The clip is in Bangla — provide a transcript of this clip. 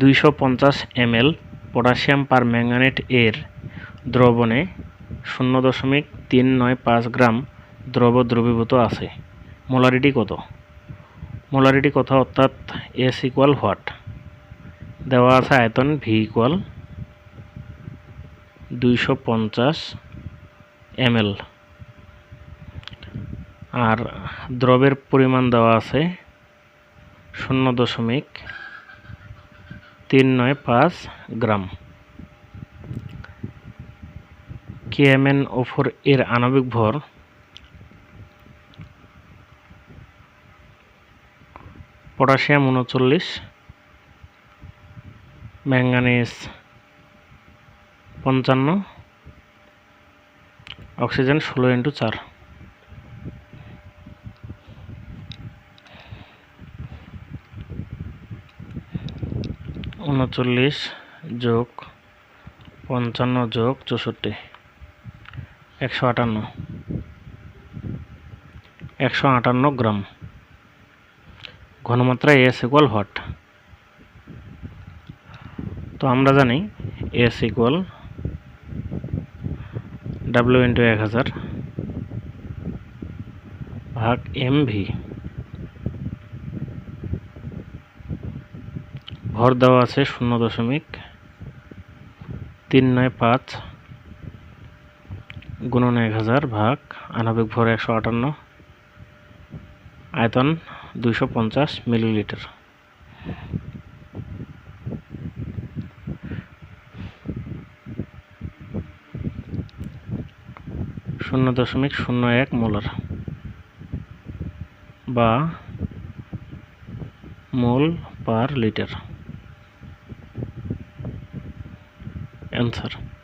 দুইশো পঞ্চাশ এমএল পটাশিয়াম পারম্যাঙ্গানেট এর দ্রবণে শূন্য দশমিক তিন নয় পাঁচ গ্রাম দ্রব দ্রবীভূত আছে। মোলারিটি কত? মোলারিটি কত অর্থাৎ এস ইকুয়াল হোয়াট দেওয়া আছে আয়তন ভি ইকুয়াল দুইশো পঞ্চাশ এমএল। আর দ্রবের পরিমাণ দেওয়া আছে শূন্য দশমিক তিন নয় পাঁচ গ্রাম। কেএমএন ওফোর এর আণবিক ভর পটাশিয়াম উনচল্লিশ ম্যাঙ্গানিজ পঞ্চান্ন, অক্সিজেন ষোলো ইন্টু চার। উনচল্লিশ যোগ পঞ্চান্ন যোগ চৌষট্টি। একশো আটান্ন। একশো আটান্ন গ্রাম। ঘনমাত্রা এস ইকুয়াল হট তো আমরা জানি এস ইকুয়াল ডাব্লিউ ইন্টু এক হাজার ভাগ এম ভি ভর দেওয়া আছে শূন্য দশমিক তিন নয় পাঁচ গুণন এক হাজার ভাগ আণবিক ভর একশো আটান্ন আয়তন দুইশো পঞ্চাশ মিলিলিটার। শূন্য দশমিক শূন্য এক মোলার বা মোল পার লিটার। answer